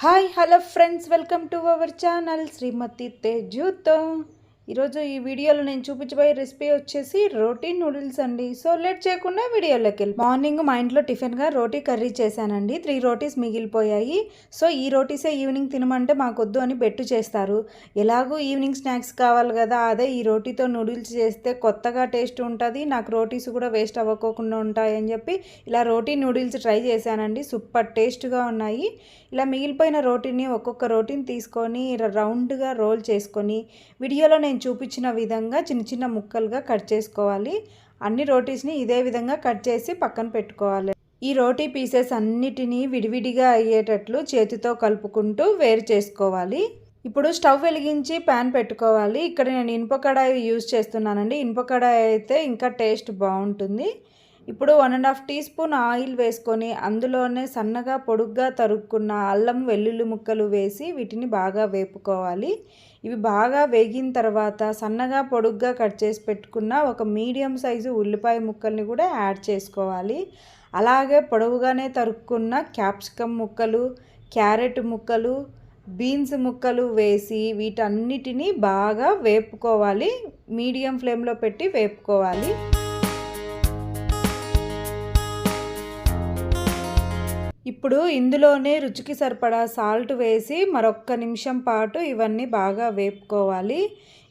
Hi hello friends welcome to our channel Shrimati तेजूत ఈరోజు ఈ వీడియోలో నేను చూపించబోయే రెసిపీ వచ్చేసి రోటీ నూడిల్స్ అండి. సో లేట్ చేయకుండా వీడియోలోకి వెళ్ళి మార్నింగ్ మా ఇంట్లో టిఫిన్గా రోటీ కర్రీ చేశానండి. త్రీ రోటీస్ మిగిలిపోయాయి. సో ఈ రోటీసే ఈవినింగ్ తినమంటే మాకొద్దు అని బెట్టు చేస్తారు. ఎలాగూ ఈవినింగ్ స్నాక్స్ కావాలి కదా అదే ఈ రోటీతో నూడిల్స్ చేస్తే కొత్తగా టేస్ట్ ఉంటుంది నాకు రోటీస్ కూడా వేస్ట్ అవ్వకోకుండా ఉంటాయని చెప్పి ఇలా రోటీ నూడిల్స్ ట్రై చేశానండి. సూపర్ టేస్ట్గా ఉన్నాయి. ఇలా మిగిలిపోయిన రోటీని ఒక్కొక్క రోటీని తీసుకొని రౌండ్గా రోల్ చేసుకొని వీడియోలో నేను చూపించిన విధంగా చిన్న చిన్న ముక్కలుగా కట్ చేసుకోవాలి. అన్ని రోటీస్ని ఇదే విధంగా కట్ చేసి పక్కన పెట్టుకోవాలి. ఈ రోటీ పీసెస్ అన్నిటినీ విడివిడిగా అయ్యేటట్లు చేతితో కలుపుకుంటూ వేరు చేసుకోవాలి. ఇప్పుడు స్టవ్ వెలిగించి ప్యాన్ పెట్టుకోవాలి. ఇక్కడ నేను ఇనుప కడాయి యూజ్ చేస్తున్నానండి. ఇనుప కడాయి అయితే ఇంకా టేస్ట్ బాగుంటుంది. ఇప్పుడు one and half teaspoon oil వేసుకొని అందులోనే సన్నగా పొడుగ్గా తరుక్కున్న అల్లం వెల్లుల్లి ముక్కలు వేసి వీటిని బాగా వేపుకోవాలి. ఇవి బాగా వేగిన తర్వాత సన్నగా పొడుగ్గా కట్ చేసి పెట్టుకున్న ఒక మీడియం సైజు ఉల్లిపాయ ముక్కల్ని కూడా యాడ్ చేసుకోవాలి. అలాగే పొడవుగానే తరుక్కున్న క్యాప్సికమ్ ముక్కలు క్యారెట్ ముక్కలు బీన్స్ ముక్కలు వేసి వీటన్నిటిని బాగా వేపుకోవాలి. మీడియం ఫ్లేమ్లో పెట్టి వేపుకోవాలి. ఇప్పుడు ఇందులోనే రుచికి సరిపడా సాల్ట్ వేసి మరొక్క నిమిషం పాటు ఇవన్నీ బాగా వేపుకోవాలి.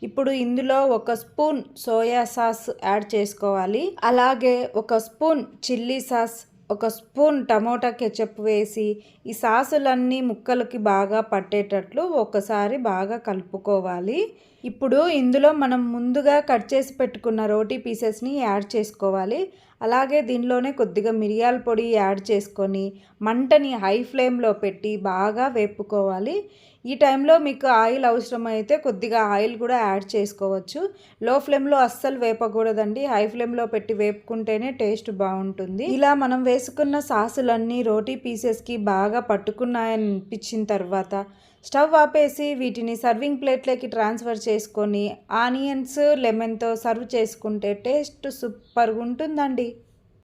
ఇప్పుడు ఇందులో ఒక స్పూన్ సోయా సాస్ యాడ్ చేసుకోవాలి. అలాగే ఒక స్పూన్ చిల్లీ సాస్ ఒక స్పూన్ టమోటా కెచప్ వేసి ఈ సాసులన్నీ ముక్కలకి బాగా పట్టేటట్లు ఒకసారి బాగా కలుపుకోవాలి. ఇప్పుడు ఇందులో మనం ముందుగా కట్ చేసి పెట్టుకున్న రోటీ పీసెస్ని యాడ్ చేసుకోవాలి. అలాగే దీనిలోనే కొద్దిగా మిరియాల పొడి యాడ్ చేసుకొని మంటని హై ఫ్లేమ్లో పెట్టి బాగా వేపుకోవాలి. ఈ టైంలో మీకు ఆయిల్ అవసరమైతే కొద్దిగా ఆయిల్ కూడా యాడ్ చేసుకోవచ్చు. లో ఫ్లేమ్లో అస్సలు వేపకూడదండి. హై ఫ్లేమ్లో పెట్టి వేపుకుంటేనే టేస్ట్ బాగుంటుంది. ఇలా మనం వేసుకున్న సాసులన్నీ రోటీ పీసెస్కి బాగా పట్టుకున్నాయనిపించిన తర్వాత స్టవ్ ఆపేసి వీటిని సర్వింగ్ ప్లేట్లోకి ట్రాన్స్ఫర్ చేసుకొని ఆనియన్స్ లెమన్తో సర్వ్ చేసుకుంటే టేస్ట్ సూపర్గా ఉంటుందండి